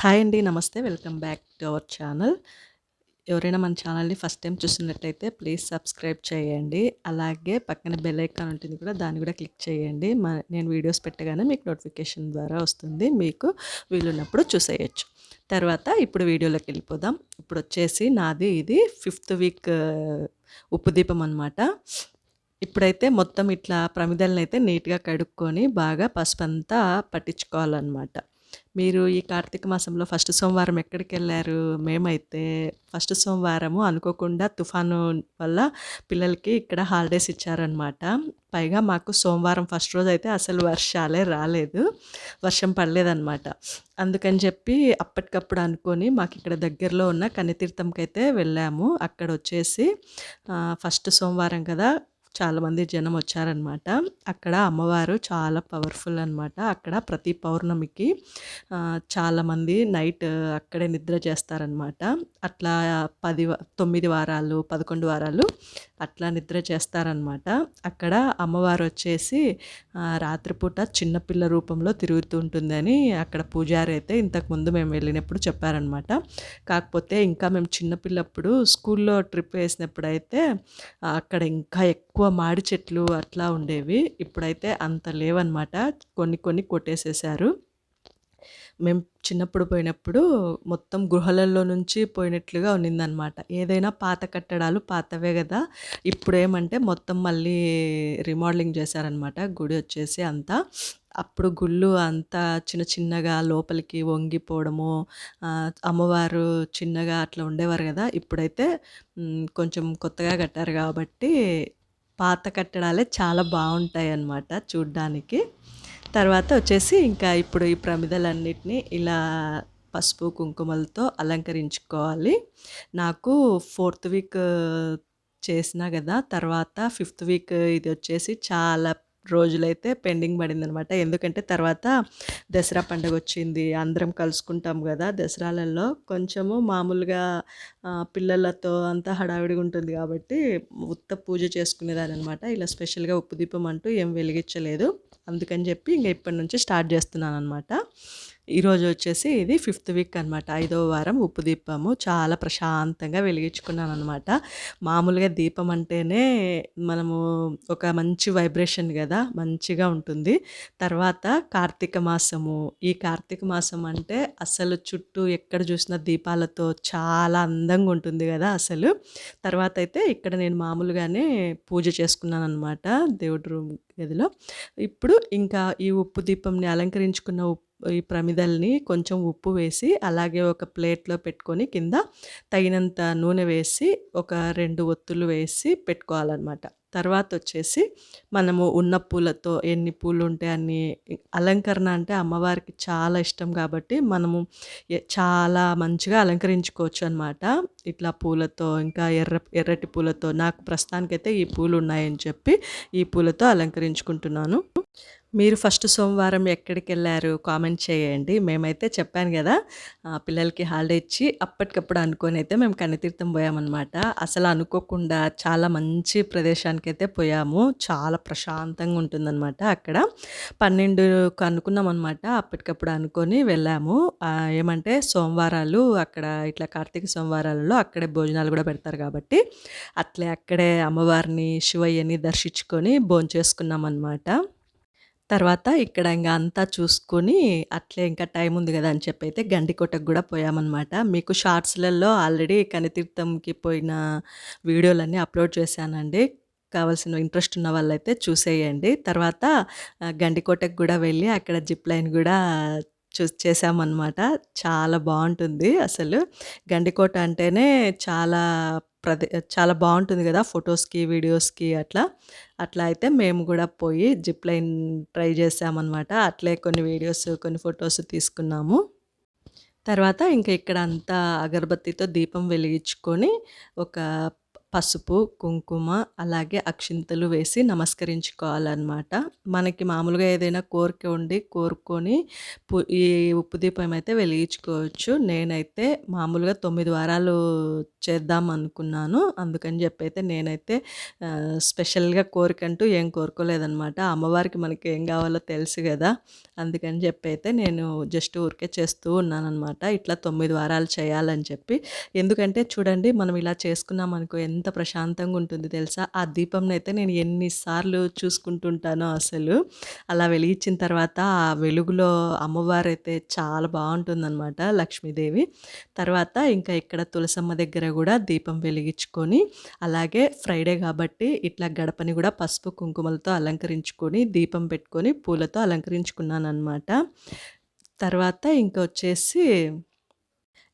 Hi అండి. నమస్తే. Welcome back to our channel. ఎవరైనా మన ఛానల్‌ని ఫస్ట్ టైం చూసినట్లయితే ప్లీజ్ సబ్స్క్రైబ్ చేయండి. అలాగే పక్కన బెల్ ఐకాన్ ఉంటుంది కూడా దాన్ని కూడా క్లిక్ చేయండి. మ నేను వీడియోస్ పెట్టగానే మీకు నోటిఫికేషన్ ద్వారా వస్తుంది. మీకు వీలున్నప్పుడు చూసేయొచ్చు. తర్వాత ఇప్పుడు వీడియోలోకి వెళ్ళిపోదాం. ఇప్పుడు వచ్చేసి నాది ఇది ఫిఫ్త్ వీక్ ఉప్పు దీపం అనమాట. ఇప్పుడైతే మొత్తం ఇట్లా ప్రమిదలనైతే నీట్‌గా కడుక్కొని బాగా పసుపంతా పట్టించుకోవాలన్నమాట మీరు ఈ కార్తీక మాసంలో ఫస్ట్ సోమవారం ఎక్కడికెళ్ళారు? మేమైతే ఫస్ట్ సోమవారము అనుకోకుండా తుఫాను వల్ల పిల్లలకి ఇక్కడ హాలిడేస్ ఇచ్చారనమాట. పైగా మాకు సోమవారం ఫస్ట్ రోజైతే అసలు వర్షాలే రాలేదు. వర్షం పడలేదన్నమాట అందుకని చెప్పి అప్పటికప్పుడు అనుకొని మాకు ఇక్కడ దగ్గరలో ఉన్న కన్యతీర్థంకైతే వెళ్ళాము. అక్కడ వచ్చేసి ఫస్ట్ సోమవారం కదా! చాలామంది జనం వచ్చారనమాట. అక్కడ అమ్మవారు చాలా పవర్‌ఫుల్ అనమాట. అక్కడ ప్రతి పౌర్ణమికి చాలామంది నైట్ అక్కడే నిద్ర చేస్తారనమాట. అట్లా పది వ 9 వారాలు, 11 వారాలు అట్లా నిద్ర చేస్తారనమాట. అక్కడ అమ్మవారు వచ్చేసి రాత్రిపూట చిన్నపిల్ల రూపంలో తిరుగుతూ ఉంటుందని అక్కడ పూజారి అయితే ఇంతకుముందు మేము వెళ్ళినప్పుడు చెప్పారనమాట. కాకపోతే ఇంకా మేము చిన్నపిల్లప్పుడు స్కూల్లో ట్రిప్ వేసినప్పుడైతే అక్కడ ఇంకా ఎక్కువ మాడి చెట్లు అట్లా ఉండేవి. ఇప్పుడైతే అంత లేవన్నమాట కొన్ని కొన్ని కొట్టేసేసారు మేము చిన్నప్పుడు పోయినప్పుడు మొత్తం గుహలలో నుంచి పోయినట్లుగా ఉన్నిందనమాట. ఏదైనా పాత కట్టడాలు పాతవే కదా ఇప్పుడు ఏమంటే మొత్తం మళ్ళీ రీమోడలింగ్ చేశారనమాట. గుడి వచ్చేసి అంతా. అప్పుడు గుళ్ళు అంతా చిన్న చిన్నగా లోపలికి వంగిపోవడము, అమ్మవారు చిన్నగా అట్లా ఉండేవారు కదా ఇప్పుడైతే కొంచెం కొత్తగా కట్టారు కాబట్టి పాత కట్టడాలే చాలా బాగుంటాయి అన్నమాట చూడ్డానికి. తర్వాత వచ్చేసి ఇంకా ఇప్పుడు ఈ ప్రమిదలన్నిటిని ఇలా పసుపు, కుంకుమలతో అలంకరించుకోవాలి. నాకు ఫోర్త్ వీక్ చేసినా కదా తర్వాత ఫిఫ్త్ వీక్ ఇది వచ్చేసి చాలా రోజులైతే పెండింగ్ పడిందనమాట. ఎందుకంటే తర్వాత దసరా పండగొచ్చింది. అందరం కలుసుకుంటాం కదా దసరాలలో కొంచెము మామూలుగా పిల్లలతో అంతా హడావిడిగా ఉంటుంది కాబట్టి ఉత్త పూజ చేసుకునేదాన్ననమాట. ఇలా స్పెషల్‌గా ఉప్పు దీపం అంటూ ఏం వెలిగించలేదు. అందుకని చెప్పి ఇంకా ఇప్పటి నుంచి స్టార్ట్ జేస్తున్నాననమాట. ఈరోజు వచ్చేసి ఇది ఫిఫ్త్ వీక్ అనమాట. ఐదవ వారం ఉప్పు దీపము. చాలా ప్రశాంతంగా వెలిగించుకున్నాను అనమాట మామూలుగా దీపం అంటేనే మనము ఒక మంచి వైబ్రేషన్ కదా మంచిగా ఉంటుంది. తర్వాత కార్తీక మాసము. ఈ కార్తీక మాసం అంటే అసలు చుట్టూ ఎక్కడ చూసినా దీపాలతో చాలా అందంగా ఉంటుంది కదా అసలు. తర్వాత అయితే ఇక్కడ నేను మామూలుగానే పూజ చేసుకున్నాననమాట. దేవుడి రూమ్ గదిలో. ఇప్పుడు ఇంకా ఈ ఉప్పు దీపంని అలంకరించుకున్న ఉప్పు ఈ ప్రమిదల్ని కొంచెం ఉప్పు వేసి, అలాగే ఒక ప్లేట్‌లో పెట్టుకొని కింద తగినంత నూనె వేసి, ఒక రెండు ఒత్తులు వేసి పెట్టుకోవాలన్నమాట. తర్వాత వచ్చేసి మనము ఉన్న పూలతో ఎన్ని పూలు ఉంటే అన్ని అలంకరణ అంటే అమ్మవారికి చాలా ఇష్టం కాబట్టి మనము చాలా మంచిగా అలంకరించుకోవచ్చు అనమాట ఇట్లా పూలతో ఇంకా ఎర్ర ఎర్రటి పూలతో. నాకు ప్రస్తుతానికైతే ఈ పూలు ఉన్నాయని చెప్పి ఈ పూలతో అలంకరించుకుంటున్నాను. మీరు ఫస్ట్ సోమవారం ఎక్కడికెళ్ళారు? కామెంట్ చేయండి. మేమైతే చెప్పాను కదా పిల్లలకి హాలిడే ఇచ్చి అప్పటికప్పుడు అనుకొని అయితే మేము కన్యతీర్థం పోయామనమాట. అసలు అనుకోకుండా చాలా మంచి ప్రదేశానికైతే పోయాము. చాలా ప్రశాంతంగా ఉంటుందనమాట అక్కడ. పన్నెండుకు అనుకున్నాం అనమాట అప్పటికప్పుడు అనుకొని వెళ్ళాము. ఏమంటే సోమవారాలు అక్కడ ఇట్లా కార్తీక సోమవారాలలో అక్కడే భోజనాలు కూడా పెడతారు కాబట్టి అట్లే అక్కడే అమ్మవారిని, శివయ్యని దర్శించుకొని భోంచేసుకున్నామనమాట. తర్వాత ఇక్కడ ఇంకా అంతా చూసుకొని అట్లే ఇంకా టైం ఉంది కదా అని చెప్పైతే గండికోటకు కూడా పోయామనమాట. మీకు షార్ట్స్‌లలో ఆల్రెడీ కనితీర్థంకి పోయిన వీడియోలన్నీ అప్‌లోడ్ చేశానండి. కావాల్సిన ఇంట్రెస్ట్ ఉన్న వాళ్ళైతే చూసేయండి. తర్వాత గండికోటకు కూడా వెళ్ళి అక్కడ జిప్ లైన్ కూడా చూ చేసామన్నమాట చాలా బాగుంటుంది అసలు. గండికోట అంటేనే చాలా ప్రదే చాలా బాగుంటుంది కదా ఫొటోస్కి వీడియోస్‌కి అట్లా. అట్లా అయితే మేము కూడా పోయి జిప్ లైన్ ట్రై చేశామనమాట. అట్లే కొన్ని వీడియోస్, కొన్ని ఫొటోస్ తీసుకున్నాము. తర్వాత ఇంకా ఇక్కడ అంతా అగరబత్తితో దీపం వెలిగించుకొని ఒక పసుపు, కుంకుమ అలాగే అక్షింతలు వేసి నమస్కరించుకోవాలన్నమాట. మనకి మామూలుగా ఏదైనా కోరిక ఉండి కోరుకొని ఈ ఉప్పు దీపం అయితే వెలిగించుకోవచ్చు. నేనైతే మామూలుగా తొమ్మిది వారాలు చేద్దాం అనుకున్నాను. అందుకని చెప్పి అయితే నేనైతే స్పెషల్‌గా కోరికంటూ ఏం కోరుకోలేదనమాట. అమ్మవారికి మనకి ఏం కావాలో తెలుసు కదా అందుకని చెప్పి అయితే నేను జస్ట్ ఊరికే చేస్తూ ఉన్నానమాట ఇట్లా తొమ్మిది వారాలు చేయాలని చెప్పి. ఎందుకంటే చూడండి మనం ఇలా చేసుకున్నామనుకో ఎంత ఎంత ప్రశాంతంగా ఉంటుంది తెలుసా? ఆ దీపంనైతే నేను ఎన్నిసార్లు చూసుకుంటుంటానో అసలు. అలా వెలిగించిన తర్వాత ఆ వెలుగులో అమ్మవారు అయితే చాలా బాగుంటుందన్నమాట లక్ష్మీదేవి. తర్వాత ఇంకా ఇక్కడ తులసమ్మ దగ్గర కూడా దీపం వెలిగించుకొని, అలాగే ఫ్రైడే కాబట్టి ఇట్లా గడపని కూడా పసుపు, కుంకుమలతో అలంకరించుకొని, దీపం పెట్టుకొని, పూలతో అలంకరించుకున్నాననమాట. తర్వాత ఇంకొచ్చేసి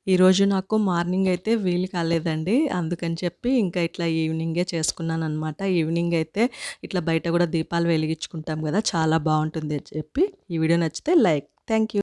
ఈరోజు నాకు మార్నింగ్ అయితే వీలు కాలేదండి. అందుకని చెప్పి ఇంకా ఇట్లా ఈవినింగే చేసుకున్నాననమాట. ఈవినింగ్ అయితే ఇట్లా బయట కూడా దీపాలు వెలిగించుకుంటాం కదా చాలా బాగుంటుంది అని చెప్పి ఈ వీడియో నచ్చితే లైక్. Thank you.